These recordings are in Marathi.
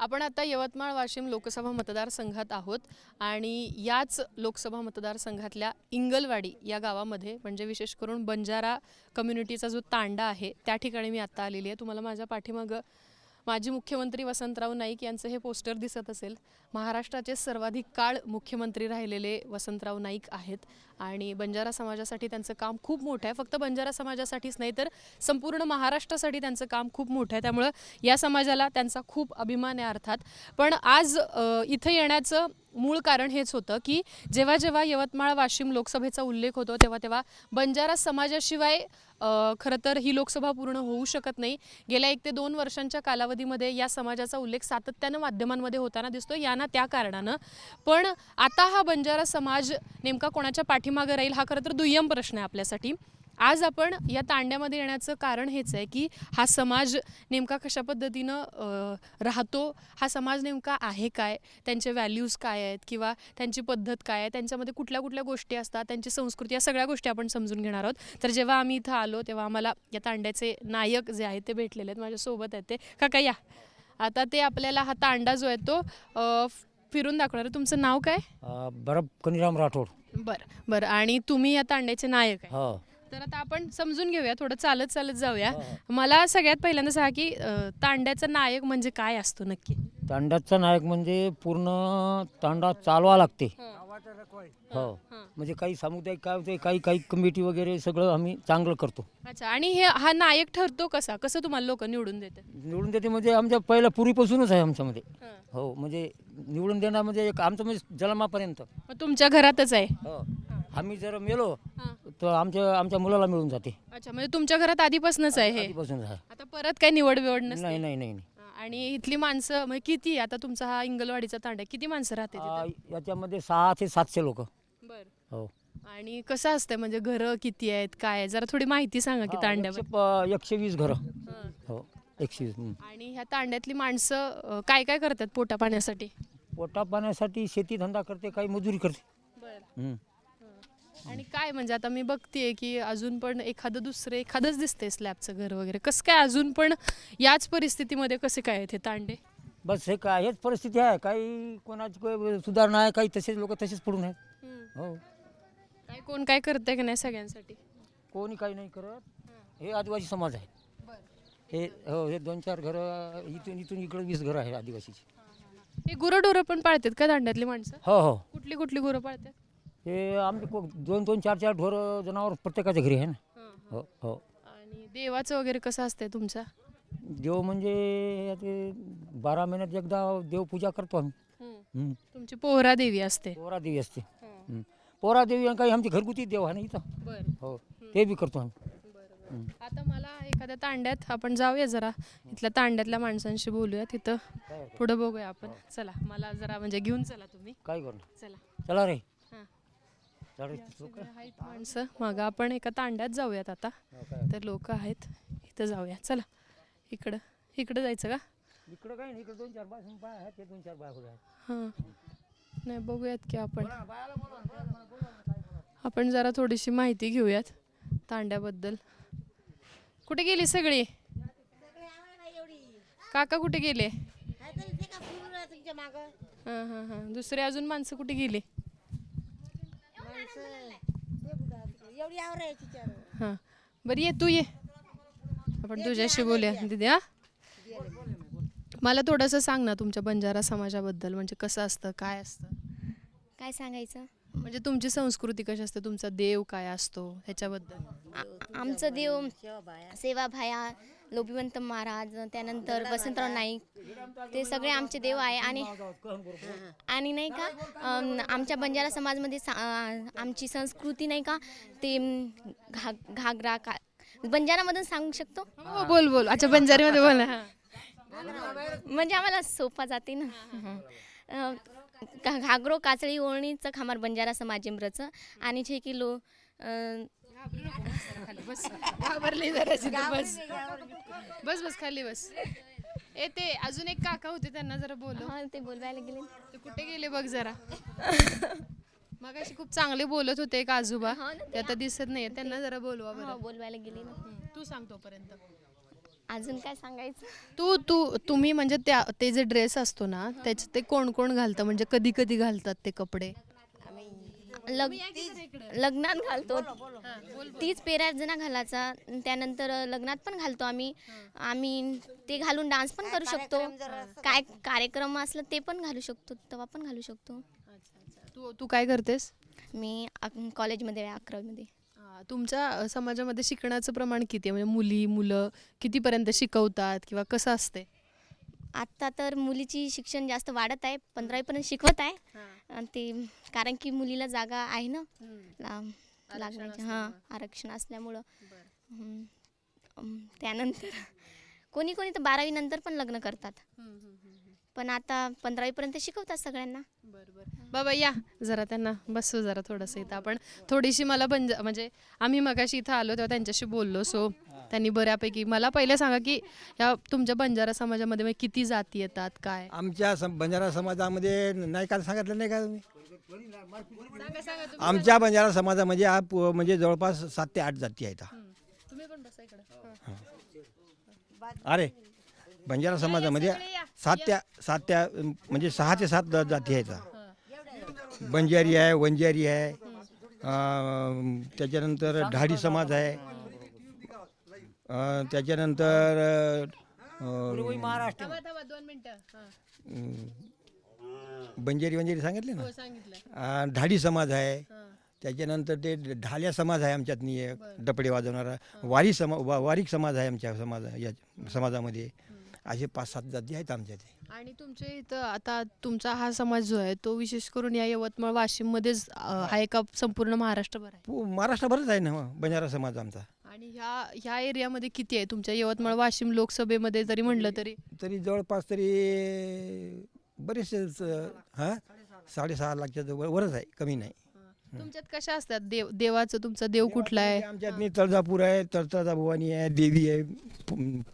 आपण आता यवतमाळ वाशिम लोकसभा मतदारसंघात आहोत आणि याच लोकसभा मतदारसंघातल्या इंगलवाडी या गावामध्ये म्हणजे विशेष करून बंजारा कम्युनिटीचा जो तांडा आहे त्या ठिकाणी मी आत्ता आलेली आहे. तुम्हाला माझ्या पाठीमागं माजी मुख्यमंत्री वसंतराव नाईक यांचं हे पोस्टर दिसत असेल. महाराष्ट्राचे सर्वाधिक काळ मुख्यमंत्री राहिलेले वसंतराव नाईक आहेत. आणि बंजारा समाजासाठी त्यांचं काम खूप मोठं आहे. फक्त बंजारा समाजासाठीच नाही तर संपूर्ण महाराष्ट्रासाठी त्यांचं काम खूप मोठं आहे. त्यामुळं या समाजाला त्यांचा खूप अभिमान आहे अर्थात. पण आज इथं येण्याचं मूळ कारण हेच होतं की जेव्हा जेव्हा यवतमाळ वाशिम लोकसभेचा उल्लेख होतो तेव्हा तेव्हा बंजारा समाजाशिवाय खरं तर ही लोकसभा पूर्ण होऊ शकत नाही. गेल्या एक ते दोन वर्षांच्या कालावधीमध्ये या समाजाचा उल्लेख सातत्यानं माध्यमांमध्ये होताना दिसतो या ना त्या कारणानं. पण आता हा बंजारा समाज नेमका कोणाच्या पाठीमागं राहील हा खरं तर दुय्यम प्रश्न आहे आपल्यासाठी. आज आपण या तांड्यामध्ये येण्याचं कारण हेच आहे की हा समाज नेमका कशा पद्धतीनं राहतो हा समाज नेमका आहे काय त्यांचे व्हॅल्यूज काय आहेत किंवा त्यांची पद्धत काय आहे त्यांच्यामध्ये कुठल्या कुठल्या गोष्टी असतात त्यांची संस्कृती या सगळ्या गोष्टी आपण समजून घेणार आहोत. तर जेव्हा आम्ही इथं आलो तेव्हा आम्हाला या तांड्याचे नायक जे आहेत ते भेटलेले आहेत माझ्यासोबत आहेत ते. काका या. आता ते आपल्याला हा तांडा जो आहे तो अ, फिरून दाखवणार. आहे. तुमचं नाव काय? अ, बरं कनिराम राठोड. बरं बरं. आणि तुम्ही या तांड्याचे नायक आहे. हो. तर आता आपण समजून घेऊया थोडं चालत चालत जाऊया. हो, मला सगळ्यात पहिल्यांदा सांगा की अ, तांड्याचा नायक म्हणजे काय असतो नक्की? तांड्याचा नायक म्हणजे पूर्ण तांडा चालवा लागते. हो. म्हणजे काही सामुदायिक काय होते काही काही कमिटी वगैरे सगळं आम्ही चांगलं करतो. अच्छा आणि हे हा नायक ठरतो कसा? कसं तुम्हाला लोक निवडून देतात? निवडून देते म्हणजे आमच्या पहिल्या पूर्वीपासूनच आहे आमच्यामध्ये. हो. म्हणजे निवडून देणं म्हणजे एक आमचं म्हणजे जन्मापर्यंत. मग तुमच्या घरातच आहे? हो. आम्ही जर मेलो हां. तर आमच्या आमच्या मुलाला मिळून जाते. अच्छा म्हणजे तुमच्या घरात आधीपासूनच आहे हे? आहे. आता परत काय निवड बिवड नसते? नाही नाही नाही नाही. आणि इथली माणसं म्हणजे किती आता तुमचा हा इंगलवाडीचा तांडा किती माणसं राहते आ, याच्यामध्ये सहा ते सातशे लोक. बर. हो. आणि कसं असतं म्हणजे घरं किती आहेत? काय आहे? जरा थोडी माहिती सांगा की हा, तांड्यावर एकशे प- एकशे वीस घरं. हां. हो एकशे वीस हं. आणि ह्या तांड्यातली माणसं अ, काय काय करतात पोटा पाण्यासाठी पोटा पाण्यासाठी शेती धंदा करते काही मजुरी करते. बर. हं. आणि काय म्हणजे आता मी बघतेय की अजून पण एखादं दुसरं एखादंच दिसतंय स्लॅबचं घर वगैरे. कसं काय अजून पण याच परिस्थितीमध्ये कसे काय आहेत हे तांडे? बस हे काय हेच परिस्थिती आहे. काही कोणाची काही सुधारणा आहे काही तसेच लोक तसेच पडून आहेत. हो. काय कोण काय करतंय का नाही सगळ्यांसाठी? कोणी काही नाही करत. हे आदिवासी समाज आहे. हे हो हे दोन चार घरं इथून इथून इकडे वीस घरं आहेत आदिवासीची. हे गुरंढोरं पण पाळतात का तांड्यातली माणसं? हो हो. कुठली कुठली गुरं पाळतात? हे आमचे को- दोन दोन चार चार ढोरं जनावर प्रत्येकाच्या घरी आहे ना. हो हो. आणि देवाचं वगैरे कसं असतंय तुमचा? देव म्हणजे ते बारा महिन्यात एकदा देवपूजा करतो आम्ही. हं. तुमची पोहरा देवी असते. पोरा देवी असते. हं. पोरा देवी आणि काही आमची घरगुती देव आहे ना इथं. बर. हो ते बी करतो आम्ही. हं. आता मला एखाद्या तांड्यात आपण जाऊया जरा. इथल्या तांड्यातल्या माणसांशी बोलूया तिथं. पुढं बघूया आपण. चला मला जरा म्हणजे घेऊन चला तुम्ही. काय करणार चला. चला रे. हां. आहेत माणसं. मग आपण एका तांड्यात जाऊयात आता. तर लोक आहेत इथं जाऊया. चला इकडं इकडं जायचं का? इकडं काय नाही इकडे दोन चार बाय बाय आहेत ते दोन चार बाय आहेत. हां. नाही बघूयात की आपण. आपण जरा थोडीशी माहिती घेऊयात तांड्याबद्दल. कुठे गेली सगळी? काका कुठे गेले? हां हां हां. दुसरे अजून माणसं कुठे गेली? हां बरी ये तू ये. आपण तुझ्याशी बोलूया दिदी हा? मला थोडंसं सांग ना तुमच्या बंजारा समाजाबद्दल म्हणजे कसं असतं काय असतं? काय सांगायचं? म्हणजे तुमची संस्कृती कशी असते? तुमचा देव काय असतो ह्याच्याबद्दल? आ- आमचं देव सेवाभाया लोभिवंत महाराज त्यानंतर वसंतराव नाईक. ते सगळे आमचे देव आहे. आणि आणि नाही का आमच्या बंजारा समाजमध्ये सा- आमची संस्कृती नाही का ते घा घागरा का बंजारामधून सांगू शकतो? हो बोल बोल. अच्छा बंजारीमध्ये बोल. म्हणजे आम्हाला सोपा जाते ना. घागरो काचळी ओळणीचं खामार बंजारा समाजेंब्रचं आणि जे की लो बस घाबरली जराशी तू, बस. बस बस खाली बस. ए ते अजून एक काका होते त्यांना जरा बोलव. हा, ते बोलवायला गेले. ते कुठे गेले बघ जरा. मग अशी खूप चांगले बोलत होते एक आजोबा. ते आता दिसत नाहीये त्यांना जरा बोलवा हा, बरं बोलवायला गेले ना. तू सांग तोपर्यंत. अजून काय सांगायचं? तू तू तुम्ही म्हणजे त्या ते जे ड्रेस असतो ना त्याचे ते कोण कोण घालतं? म्हणजे कधी कधी घालतात ते कपडे? लग लग्नात घालतो. तीच पेराजना घालायचा. त्यानंतर लग्नात पण घालतो आम्ही. आम्ही ते घालून डान्स पण करू शकतो. काय कार्यक्रम असलं ते पण घालू शकतो. तेव्हा पण घालू शकतो. तू तू काय करतेस? मी कॉलेजमध्ये आहे अकरावीमध्ये. तुमच्या समाजामध्ये शिकण्याचं प्रमाण किती आहे? म्हणजे मुली मुलं कितीपर्यंत शिकवतात किंवा कसं असते आत्ता तर मुलीची शिक्षण जास्त वाढत आहे पंधरावीपर्यंत शिकवत आहे. आणि ते कारण की मुलीला जागा आहे ना ला- लागण्याची हां आरक्षण असल्यामुळं. हम्म. अम, त्यानंतर कोणी कोणी तर बारावी नंतर पण लग्न करतात. पण आता पंधरावीपर्यंत शिकवतात सगळ्यांना. बाबा या. जरा त्यांना बसू जरा थोडंसं इथं आपण. थोडीशी मला म्हणजे आम्ही मगाशी इथं आलो तेव्हा त्यांच्याशी बोललो सो त्यांनी बऱ्यापैकी मला पहिले सांगा की या तुमच्या बंजारा समाजामध्ये म्हणजे किती जाती येतात काय? आमच्या सम बंजारा समाजामध्ये नाही का सांगितलं नाही का तुम्ही? आमच्या बंजारा समाजामध्ये हा पु- म्हणजे जवळपास सात ते आठ जाती आहेत तुम्ही पण बसा इकडे. अरे बंजारा समाजामध्ये सात त्या सात त्या म्हणजे सहा ते सात ज- जाती आहेत बंजारी आहे वंजारी आहे अं, त्याच्यानंतर ढाडी समाज आहे. अं, त्याच्यानंतर अं, महाराष्ट्र. दोन मिनिटं. बंजारी वंजारी सांगितले ना? सांगितलं. अं, ढाडी समाज आहे. त्याच्यानंतर ते ढाल्या समाज आहे आमच्यातनी एक डपडे वाजवणारा. वारी समा वा वारीक समाज आहे आमच्या समाज या समाजामध्ये. असे पाच सात जाती आहेत आमच्या ते आणि तुमच्या इथं आता तुमचा हा समाज जो आहे तो विशेष करून या यवतमाळ वाशिम मध्येच आहे का संपूर्ण महाराष्ट्रभर आहे? पू- महाराष्ट्रभरच आहे ना मग बंजारा समाज आमचा. आणि ह्या ह्या एरियामध्ये किती आहे? तुमच्या यवतमाळ वाशिम लोकसभेमध्ये जरी म्हणलं तरी तरी. जवळपास तरी बरेचसेच हां? साडेसहा लाखच्या जवळ वरच आहे कमी नाही. तुमच्यात कशा असतात? देव देवाचं तुमचा देव कुठला आहे? आमच्यातनी तळजापूर आहे तळतळजा भवानी आहे देवी आहे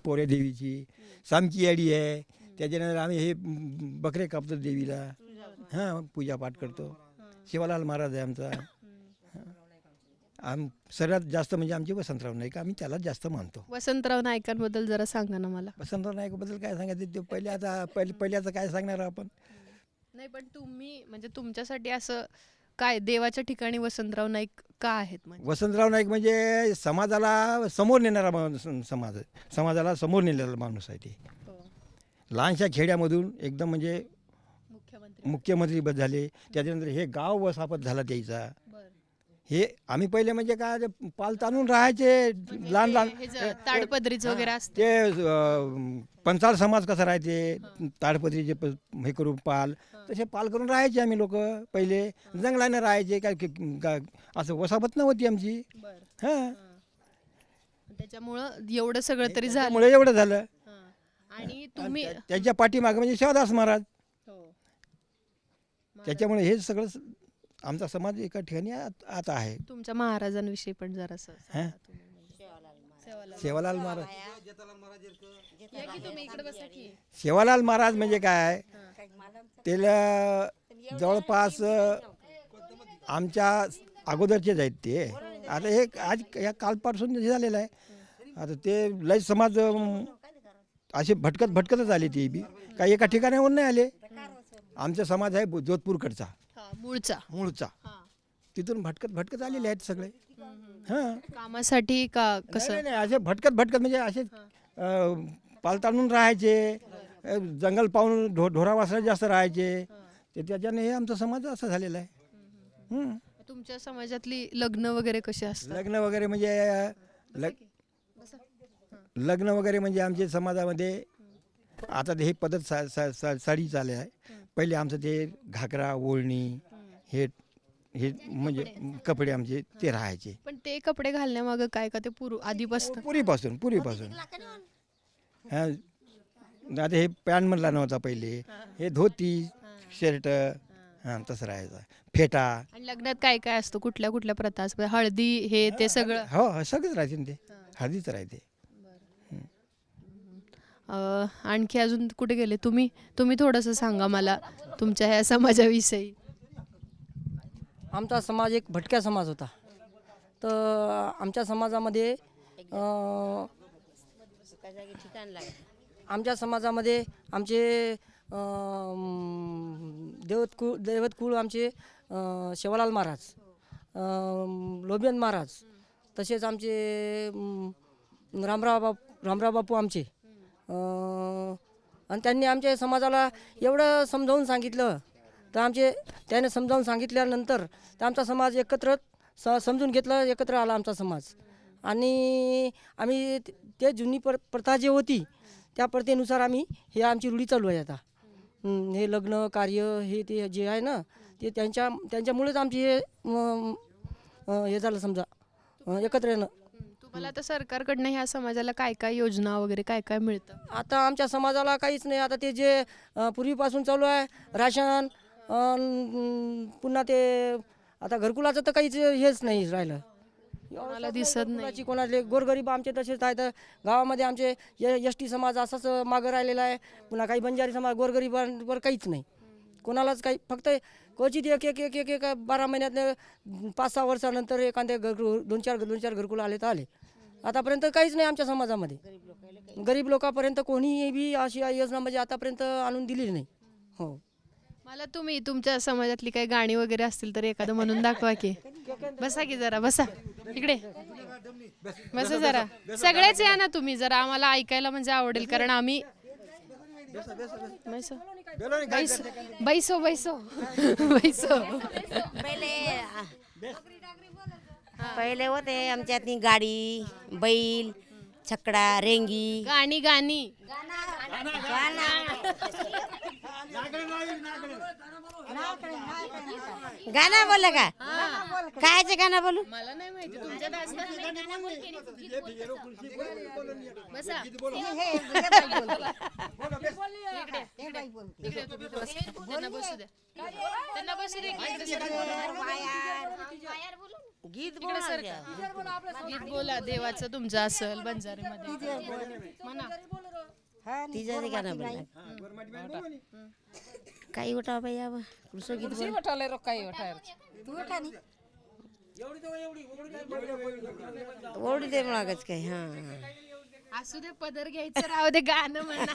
पोऱ्या देवीची सामकी आडी आहे. त्याच्यानंतर आम्ही हे म, बकरे कापतो देवीला. हां पूजापाठ करतो. शिवालाल महाराज आहे आमचा. आम सर्वात जास्त म्हणजे आमचे वसंतराव नाईक आम्ही त्यालाच जास्त मानतो. वसंतराव नाईकांबद्दल जरा सांगा ना मला. वसंतराव नाईकबद्दल काय सांगायचं? ते पहिले आता पहिले पहिले आता काय सांगणार आपण? नाही पण तुम्ही म्हणजे तुमच्यासाठी असं काय देवाच्या ठिकाणी वसंतराव नाईक का आहेत म्हणजे? वसंतराव नाईक म्हणजे समाजाला समोर नेणारा माणूस समाज आहे. समाजाला समोर नेलेला माणूस आहे ते. लहानशा खेड्यामधून एकदम म्हणजे मुख्यमंत्री. मुख्यमंत्री झाले. त्याच्यानंतर हे गाव वसापत झाला त्याचा. हे आम्ही पहिले म्हणजे काय ते पाल ताणून राहायचे लहान लहान हे जे ताडपदरीचं वगैरे असतं. ते अं, पंचाल समाज कसा राहते ताडपत्रीचे प- हे करून पाल तसे पाल करून राहायचे आम्ही लोक पहिले. जंगलाने राहायचे काय की- असं वसापत नव्हती आमची. हां. त्याच्यामुळं एवढं सगळं तरी झालं. त्यामुळे एवढं झालं. आणि तुम्ही त्या- त्याच्या पाठीमागं म्हणजे शिवदास महाराज. हो. त्याच्यामुळे हे सगळं स- आमचा समाज एका ठिकाणी आत- आता आहे. तुमच्या महाराजांविषयी पण जरासं हं? सेवालाल महाराज. या. की? तुम्ही इकडे बसा की. सेवालाल महाराज म्हणजे काय? त्याला जवळपास आमच्या अगोदरचेच आहेत ते. आता हे आज या कालपासून हे झालेलं आहे. आता ते लय समाज असे भटकत भटकतच आले ते बी. काही एका ठिकाणाहून नाही आले. आमचा समाज आहे जोधपूरकडचा. मूळचा. मूळचा. हा. तिथून भटकत भटकत आलेले आहेत सगळे. हां. कामासाठी का कसं? नाही, नाही, असे भटकत भटकत म्हणजे असे अं, पालताडून राहायचे अं, जंगल पाहून ढो ढोरा वासरा जास्त राहायचे. ते त्याच्याने हे आमचा समाज असा झालेला आहे. हं. तुमच्या समाजातली लग्न वगैरे कशी असतात? लग्न वगैरे म्हणजे लग लग्न वगैरे म्हणजे आमच्या समाजामध्ये आता ते हे पद्धत सा सा सा साडी चालू आहे. पहिले आमचं ते घागरा ओढणी हे हे म्हणजे कपडे आमचे ते राहायचे. पण ते कपडे घालण्यामागं काय का ते पूर्व आधीपासून? पुरीपासून पुरीपासून हा. आता हे पॅन्ट म्हणला नव्हता पहिले. हे धोती शर्ट हां. तसं राहायचं. फेटा. आणि लग्नात काय काय असतं? कुठल्या कुठल्या प्रथा असतात? हळदी हे ते सगळं? हो हो, सगळंच राहते ना ते. हळदीच राहते अं, आणखी अजून कुठे गेले? तुम्ही तुम्ही थोडंसं सांगा मला तुमच्या ह्या समाजाविषयी. आमचा समाज एक भटक्या समाज होता. तर आमच्या समाजामध्ये आमच्या समाजामध्ये आमचे देवतकुळ दैवतकुळ आमचे शेवालाल महाराज लोबियन महाराज तसेच आमचे रामराव बाप रामराव बापू आमचे आणि त्यांनी आमच्या समाजाला एवढं समजावून सांगितलं तर आमचे त्याने समजावून सांगितल्यानंतर तर आमचा समाज एकत्र स समजून घेतलं एकत्र आला आमचा समाज. आणि आम्ही ते- जुनी पर प्रथा जी होती त्या प्रथेनुसार आम्ही हे आमची रूढी चालू आहे आता. हं, लग्न कार्य हे ते जे आहे ना ते त्यांच्या त्यांच्यामुळेच आमची हे हे झालं समजा. एकत्र येणं. तुम्हाला आता सरकारकडनं ह्या समाजाला काय काय योजना वगैरे काय काय मिळतं? आता आमच्या समाजाला काहीच नाही. आता ते जे पूर्वीपासून चालू आहे राशन पुन्हा ते आता घरकुलाचं तर काहीच हेच नाही राहिलं. कोणाला दिसत नाही. कोणाची गोरगरीब आमचे तसेच आहेत. गावामध्ये आमचे एस टी समाज असाच मागं राहिलेला आहे. पुन्हा काही बंजारी समाज गोरगरिबांवर काहीच नाही. कोणालाच काही फक्त क्वचित एक एक एक एक एक बारा महिन्यात पाच सहा वर्षानंतर एखाद्या घर दोन चार दोन चार घरकुल आले तर आले. आतापर्यंत काहीच नाही आमच्या समाजामध्ये. गरीब लोकांपर्यंत कोणीही बी अशी योजना म्हणजे आतापर्यंत आणून दिलेली नाही. हो. मला तुम्ही तुमच्या समाजातली काही गाणी वगैरे असतील तर एखादं म्हणून दाखवा की. बसा की जरा बसा. इकडे. बसा जरा. सगळेच या ना तुम्ही जरा आम्हाला ऐकायला म्हणजे आवडेल कारण आम्ही बैसो. बैसो बैसो बैसो. बैसो. पहिले पहिले होते आमच्यात गाडी बैल छकडा रेंगी. गाणी. गाणी गाणं. बोल का? कायचं गाणं बोलू? मला नाही माहिती इकडे तुम्ही इथं बसा. त्यांना बसू द्या. त्यांना बसू द्या की इकडे सरका. गीत इकडे सरका. गीत बोला देवाचं तुमचं असेल बंजारीमध्ये म्हणा तिचं गाणं बोल काही उठाव बाई यावं कुठचं गीत बोल. ओढू दे मागच काय. हा असू दे पदर घ्यायचं राहू दे गाणं म्हणा.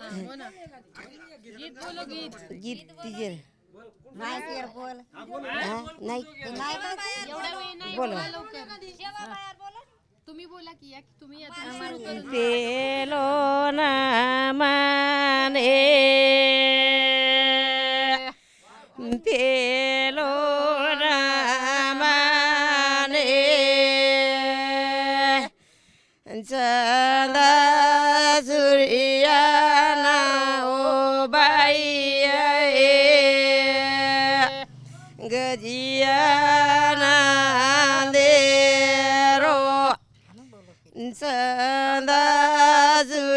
हा, ना. गीत बोलो गीत. गीत तिचे नाही एवढा वेळ नाही बोला. तुम्ही बोला की या की तुम्ही. पेलो ना माने पेलो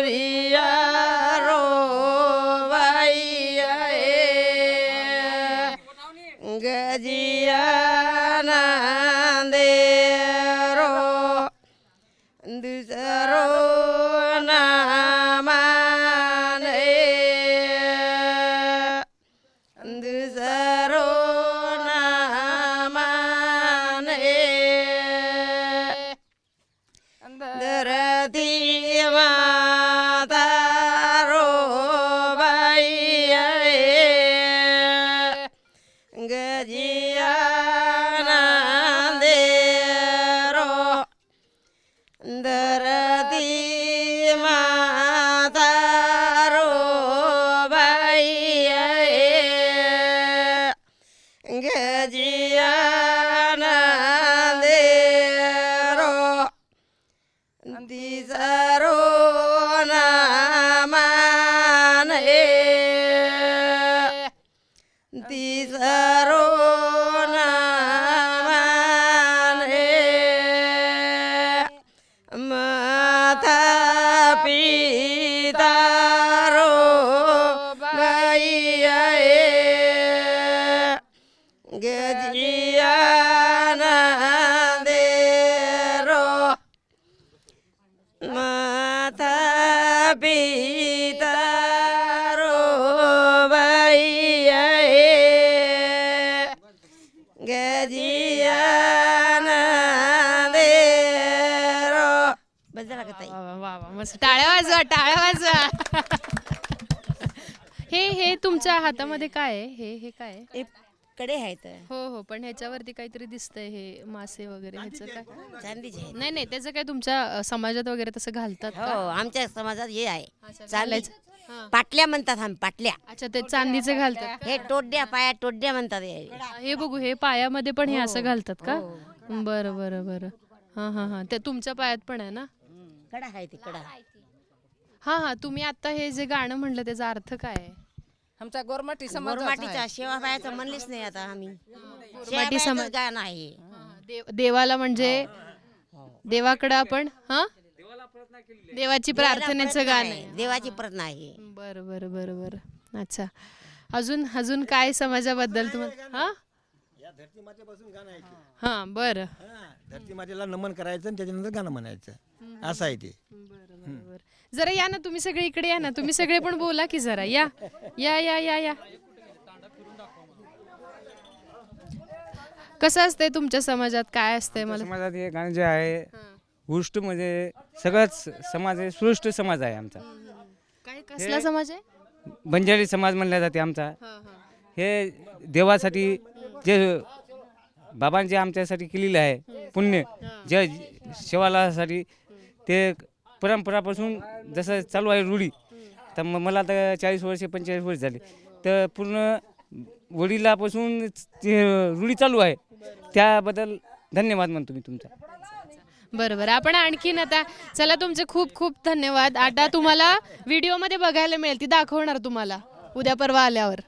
Yeah. Good year. बस झाला टाळ्या वाजवा टाळ्या वाजवा. हे हे तुमच्या हातामध्ये काय आहे? हे हे काय कडे आहेत. हो हो पण ह्याच्यावरती काहीतरी दिसतंय हे मासे वगैरे ह्याचं काय? चांदीचे आहेत. नाही नाही त्याचं काय तुमच्या अ, समाजात वगैरे तसं घालतात हो का आमच्या समाजात हे आहे. अच्छा, चांदी घालायचं. हां. पाटल्या म्हणतात आम्ही पाटल्या. अच्छा ते चांदीचे घालतात? हे टोड्या पाया टोड्या म्हणतात हे. हे बघू हे पायामध्ये पण हे असं घालतात का? हो. बरं बरं बरं. हां हां हां. ते तुमच्या पायात पण आहे ना? कडा आहे ते कडा. हां हां. तुम्ही आता हे जे गाणं म्हणलं त्याचा अर्थ काय आहे? आमचा गोरमाटी समाज मोरमाटीचा शेवा पायाचं म्हणलीच नाही आता आम्ही. गोरमाटी शेवा समाज गाणं आहे. देव देवाला म्हणजे देवाकडं आपण हा? देवाची प्रार्थनेचं गाणं आहे. देवाची प्रार्थना आहे. बरं बरं बरं बरं. अच्छा. अजून अजून काय समाजाबद्दल तुम्हाला हा? या धरती मातेपासून गाणं आहे ते. हा बरं. हा, धरती मातेला नमन करायचं आणि त्याच्यानंतर गाणं म्हणायचं. असं आहे ते. बरं बरं बरं. जरा या ना तुम्ही सगळे इकडे या ना. तुम्ही सगळे पण बोला की जरा. या. या या या या. कसं असतंय तुमच्या समाजात? काय असतंय मला? समाजात हे गाणं जे आहे गोष्ट म्हणजे सगळंच समाज आहे सृष्ट समाज आहे आमचा. काय कसला समाज आहे? बंजारी समाज म्हणला जाते आमचा. हा, हा. हे देवासाठी जे बाबांचे आमच्यासाठी केलेलं आहे पुण्य जे शेवालासाठी ते परंपरापासून जसं चालू आहे रूढी तर मग मला आता चाळीस वर्षे पंचेचाळीस वर्ष झाले. तर पूर्ण वडिलापासून रूढी चालू आहे. त्याबद्दल धन्यवाद म्हणतो मी तुमचा. बरं बरं आपण आणखीन आता चला तुमचे खूप खूप धन्यवाद. आता तुम्हाला व्हिडिओमध्ये बघायला मिळेल ती दाखवणार तुम्हाला उद्या परवा आल्यावर.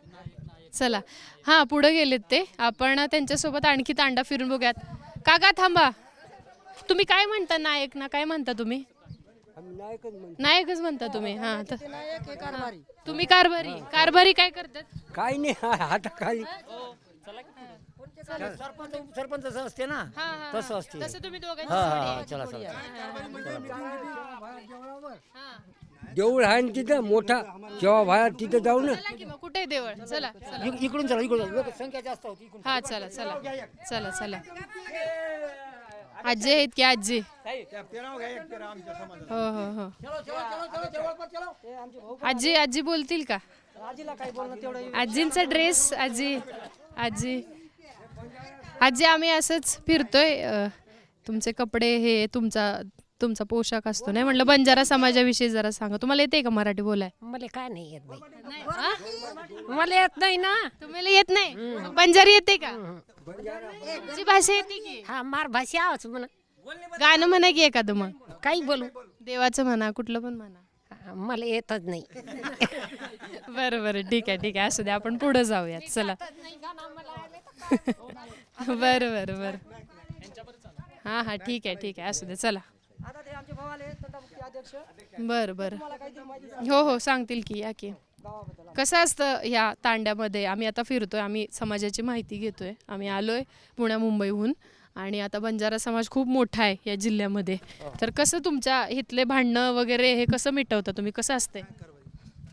चला. हां पुढे गेलेत ते. आपण त्यांच्यासोबत आणखी तांडा फिरून बघूयात. काका थांबा. तुम्ही काय म्हणता नायक ना? काय म्हणता तुम्ही? नायकच म्हणता तुम्ही हां तर तुम्ही कारभारी कारभारी काय करतात? काही नाही आता काही सरपंच असते ना हां, हां, तसं हां. असते. तसं तुम्ही दोघांची हा जोडी हा आहे. चला चला. देऊळ आहे ना तिथं मोठा. जेव्हा बाहेर तिथं जाऊ ना चला की मग कुठे आहे देवळ चला चला. इक- इकडून चला इकडून चला. संख्या जास्त होती इकडून. हा चला चला. चला चला. आजी आहेत की आजी? हो हो हो. आजी आजी बोलतील का? आजींचा ड्रेस आजी आजी. आजी आम्ही असंच फिरतोय. अ, तुमचे कपडे हे तुमचा तुमचा पोशाख असतो नाही म्हटलं बंजारा समाजाविषयी जरा सांगा. तुम्हाला येते का मराठी बोलाय? मला काय नाही येत बाई. हा? मला येत नाही ना. तुम्हाला येत नाही? मग बंजारी येते का? तुमची भाषा येते की? हा मार भाषा आवाज म्हणा. गाणं म्हणा की एखादं मग. काही बोलू. देवाचं म्हणा कुठलं पण म्हणा. मला येतच नाही. बरं बरं. ठीक आहे ठीक आहे. असू द्या आपण पुढे जाऊयात. चला. बरं बरं बरं. हां हां. ठीक आहे ठीक आहे. असू द्या चला. आता ते आमचे भाऊ आले तंटामुक्ती अध्यक्ष. बरं बरं. हो हो सांगतील की या की. कसं असतं ह्या तांड्यामध्ये आम्ही आता फिरतोय आम्ही समाजाची माहिती घेतोय. आम्ही आलोय पुण्या मुंबईहून. आणि आता बंजारा समाज खूप मोठा आहे या जिल्ह्यामध्ये. तर कसं तुमच्या इथले भांडणं वगैरे हे कसं मिटवता तुम्ही? कसं असते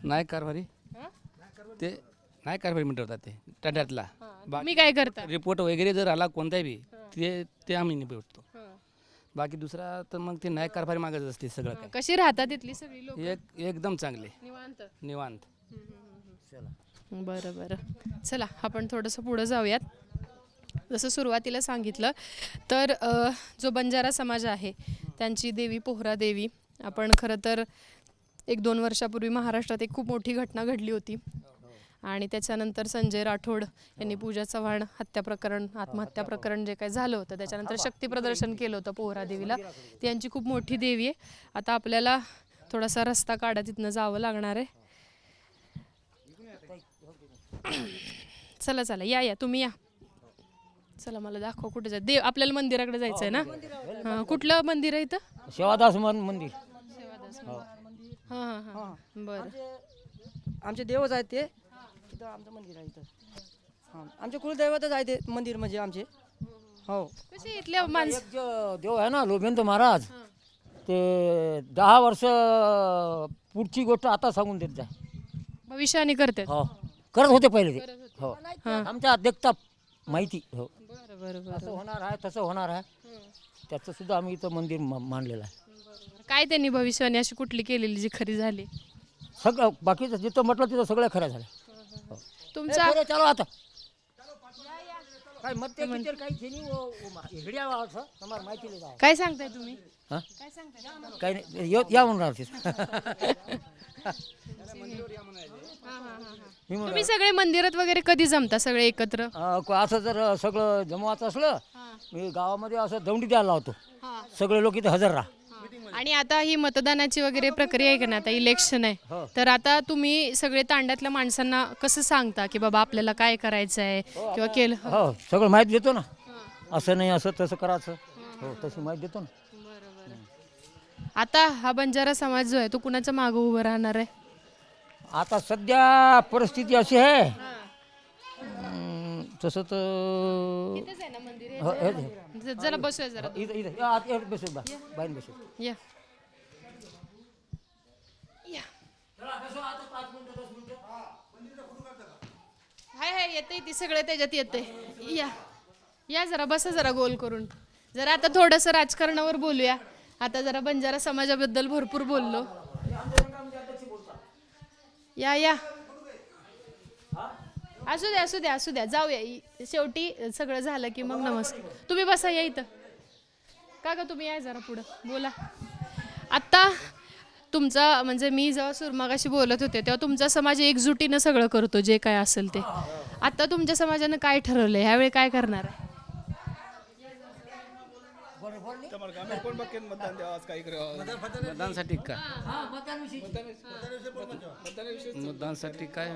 नाही कारभारी. ते नाही कारभारी मिटवतात ते टड्यातला तुम्ही काय करता? रिपोर्ट वगैरे जर आला कोणताही बी ते ते आम्ही निपटतो. बाकी दुसरा तर मग ते नाही कारभारी मागत असते सगळं काय. कशी राहतात इथली सगळी लोक? एक एकदम चांगले. निवांत? निवांत. बरं बरं. चला आपण थोडंसं पुढं जाऊयात. जसं सुरुवातीला सांगितलं तर अ, जो बंजारा समाज आहे त्यांची देवी पोहरा देवी आपण खरं तर एक दोन वर्षापूर्वी महाराष्ट्रात एक खूप मोठी घटना घडली होती. आणि त्याच्यानंतर संजय राठोड यांनी पूजा चव्हाण हत्या प्रकरण आत्महत्या प्रकरण. जे काही झालं होतं त्याच्यानंतर शक्ती प्रदर्शन केलं होतं पोहरा देवीला. ती यांची खूप मोठी देवी आहे. आता आपल्याला थोडासा रस्ता काढा तिथनं जावं लागणार आहे. चला चला या या तुम्ही या. चला मला दाखव कुठे जाय देव आपल्याला मंदिराकडे जायचं आहे ना? हां कुठलं मंदिर आहे इथं? शेवादास मन मंदिर. हां. हां हां बरं. आमचे देवच आहेत ते. तिथं आमचं मंदिर आहे इथं. हां. आमचे कुलदैवतच आहे ते मंदिर म्हणजे आमचे. हो. कसे इथल्या माणसं? एक जो देव आहे ना लोभेंद्र महाराज ते दहा वर्ष पुढची गोष्ट आता सांगून देत जाय भविष्याने करतात. हो. करत होते पहिले ते. हो. आमच्या देखता माहिती हो. बरं बरं असं होणार आहे तसं होणार आहे. त्याचं सुद्धा आम्ही इथं मंदिर मा- मांडलेलं आहे. काय त्यांनी भविष्यवाणी अशी कुठली केलेली जी खरी झाली? सगळं बाकीचं जिथं म्हटलं तिथं सगळं खरं झालं. तुमचा चालू आता. काय मत ते किती काही जेनी ओ- ओ मा- हिडिया असं तुम्हाला माहिती नाही जाव. काय सांगताय तुम्ही? हा? काय सांगताय? काही नाही यो- या म्हणून राहते मी म्हणून तुम्ही सगळे मंदिरात वगैरे कधी जमता सगळे एकत्र? अं, क- असं जर सगळं जमवायचं असलं मी गावामध्ये असं दौंडी द्यायला लावतो. सगळे लोक इथे हजर राहा. आणि आता ही मतदानाची वगैरे प्रक्रिया आहे का ना आता इलेक्शन आहे. हो. तर आता तुम्ही सगळे तांड्यातल्या माणसांना कसं सांगता की बाबा आपल्याला काय करायचं आहे किंवा केलं हो सगळं माहिती देतो ना. असं नाही असं तसं करायचं. हो तशी माहिती देतो ना. आता हा बंजारा समाज जो आहे तो कुणाच्या मागं उभं राहणार आहे? आता सध्या परिस्थिती अशी आहे. तसं तर हो, हे- जरा बसूया जरा इथं इथं या, आत- इथं बा या हाय हाय येते ती सगळे त्याच्यात येते या. या जरा बसा जरा गोल करून. जरा आता थोडंसं राजकारणावर बोलूया. आता जरा बंजारा समाजाबद्दल भरपूर बोललो. या या. असू द्या असू द्या असू द्या जाऊया. इ- शेवटी सगळं झालं की मग नमस्कार. तुम्ही बसा या इथं. का ग तुम्ही या जरा पुढं. बोला. आत्ता तुमचा म्हणजे मी जेव्हा सुरमागाशी बोलत होते तेव्हा तुमचा समाज एकजुटीनं सगळं करतो जे काय असेल ते. आता तुमच्या समाजानं काय ठरवलंय? ह्यावेळी काय करणार आहे? मतदानसाठी काय मतदानसाठी काय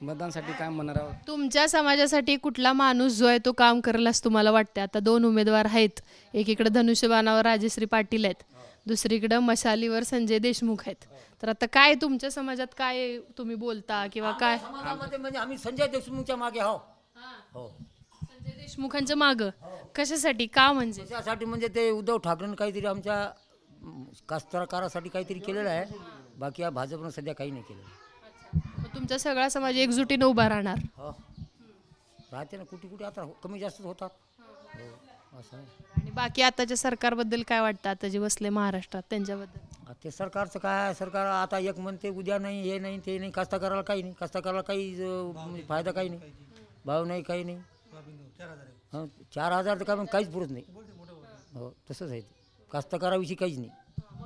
मतदानसाठी काय म्हणणार आहोत? तुमच्या समाजासाठी कुठला माणूस जो आहे तो काम करेल असं तुम्हाला वाटतं आता दोन उमेदवार आहेत. एकीकडे धनुष्यबाणावर राजश्री पाटील आहेत. दुसरीकडं मशालीवर संजय देशमुख आहेत. तर आता काय तुमच्या समाजात काय तुम्ही बोलता किंवा काय? समाजामध्ये म्हणजे आम्ही संजय देशमुखच्या मागे आहो हो. संजय देशमुखांच्या मागं? कशासाठी? का म्हणजे? त्यासाठी म्हणजे ते उद्धव ठाकरेंनी काहीतरी आमच्या कास्तकारासाठी काहीतरी केलेलं आहे. बाकी या भाजपनं सध्या काही नाही केलेलं. तुमचा सगळा समाज एकजुटीनं उभा राहणार. हो. राहते ना कुठे कुठे आता हो- कमी जास्त होतात. हो असं आहे. आणि बाकी आताच्या सरकारबद्दल काय वाटतं? आता जे बसले महाराष्ट्रात त्यांच्याबद्दल. आता ते सरकारचं काय आहे? सरकार आता एक म्हणते उद्या नाही हे नाही ते नाही कास्तकाराला काही नाही. कास्तकाराला काही अं, म्हणजे फायदा काही नाही. भाव नाही काही नाही. हं, चार हजार तर काय मग काहीच पुरत नाही. हो तसंच आहे ते. कास्तकाराविषयी काहीच नाही.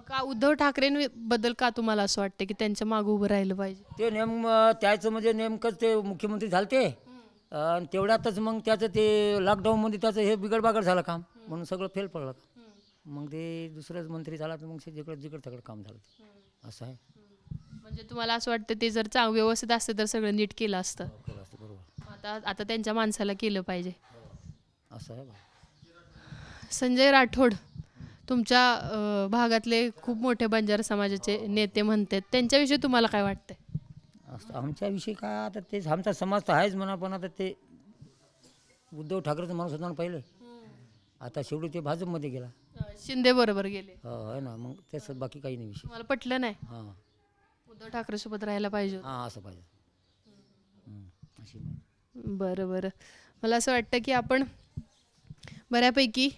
का उद्धव ठाकरेंबद्दल का तुम्हाला असं वाटतं की त्यांच्या मागं उभं राहिलं पाहिजे? ते नेम त्याचं म्हणजे नेमकंच ते मुख्यमंत्री झालते. आणि तेवढ्यातच मग त्याचं ते लॉकडाऊनमध्ये त्याचं हे बिगडबागड झालं काम. म्हणून सगळं फेल पडलं मग ते दुसरंच मंत्री झाला तर मग जिकडं जिकडं तिकडं काम झालं ते. असं आहे. म्हणजे तुम्हाला असं वाटतं ते जर चांग व्यवस्थित असतं तर सगळं नीट केलं असतं? केलं असतं बरोबर. आता आता त्यांच्या माणसाला केलं पाहिजे. असं आहे बा. संजय राठोड. तुमच्या भागातले खूप मोठे बंजारा समाजाचे नेते म्हणतात त्यांच्याविषयी तुम्हाला काय वाटतंय? असं आमच्याविषयी काय आता तेच आमचा समाज तर आहेच म्हणा पण आता ते उद्धव ठाकरेचं माणूस होता ना पहिले आता शेवटी ते भाजपमध्ये गेला. शिंदे बरोबर गेले. हो आहे ना मग त्याचं बाकी काही नाही विषय. तुम्हाला पटलं नाही? हां. उद्धव ठाकरे सोबत राहायला पाहिजे होतं. हां असं पाहिजे. हं, अशी बरं बरं. मला असं वाटतं की आपण बऱ्यापैकी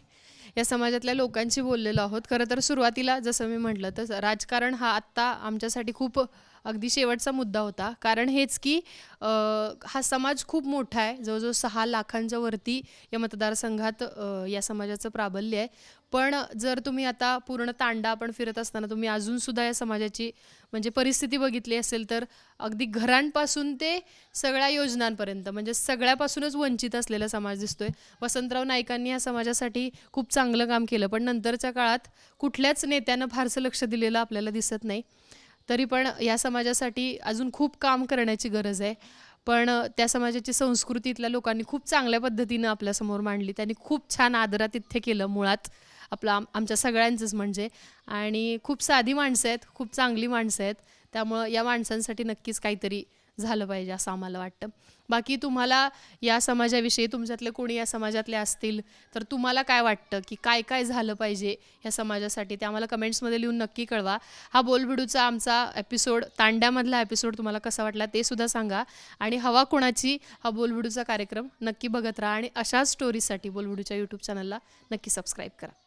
या समाजातल्या लोकांशी बोललेलो आहोत. खरं तर सुरुवातीला जसं मी म्हटलं तसं राजकारण हा आत्ता आमच्यासाठी खूप अगदी शेवटचा मुद्दा होता. कारण हेच की हा समाज खूप मोठा आहे. जवळजवळ सहा लाखांच्या वरती या मतदारसंघात या समाजाचं प्राबल्य आहे. पण जर तुम्ही आता पूर्ण तांडा आपण फिरत असताना तुम्ही अजूनसुद्धा या समाजाची म्हणजे परिस्थिती बघितली असेल तर अगदी घरांपासून ते सगळ्या योजनांपर्यंत म्हणजे सगळ्यापासूनच वंचित असलेला समाज दिसतोय. वसंतराव नाईकांनी या समाजासाठी खूप चांगलं काम केलं पण नंतरच्या काळात कुठल्याच नेत्यानं फारसं लक्ष दिलेलं आपल्याला दिसत नाही. तरी पण या समाजासाठी अजून खूप काम करण्याची गरज आहे. पण त्या समाजाची संस्कृती इथल्या लोकांनी खूप चांगल्या पद्धतीनं आपल्यासमोर मांडली. त्यांनी खूप छान आदरातिथ्य केलं मुळात. आपलं आम आमच्या सगळ्यांचंच म्हणजे. आणि खूप साधी माणसं आहेत खूप चांगली माणसं आहेत. त्यामुळं या माणसांसाठी नक्कीच काहीतरी झालं पाहिजे असं आम्हाला वाटतं. बाकी तुम्हाला या समाजाविषयी तुमच्यातले कोणी या समाजातले असतील तर तुम्हाला काय वाटतं की काय काय झालं पाहिजे या समाजासाठी ते आम्हाला कमेंट्समध्ये लिहून नक्की कळवा. हा बोलबिडूचा आमचा एपिसोड तांड्यामधला एपिसोड तुम्हाला कसा वाटला ते सुद्धा सांगा. आणि हवा कोणाची हा बोलबिडूचा कार्यक्रम नक्की बघत राहा. आणि अशाच स्टोरीजसाठी बोलबिडूच्या यूट्यूब चॅनलला नक्की सबस्क्राईब करा.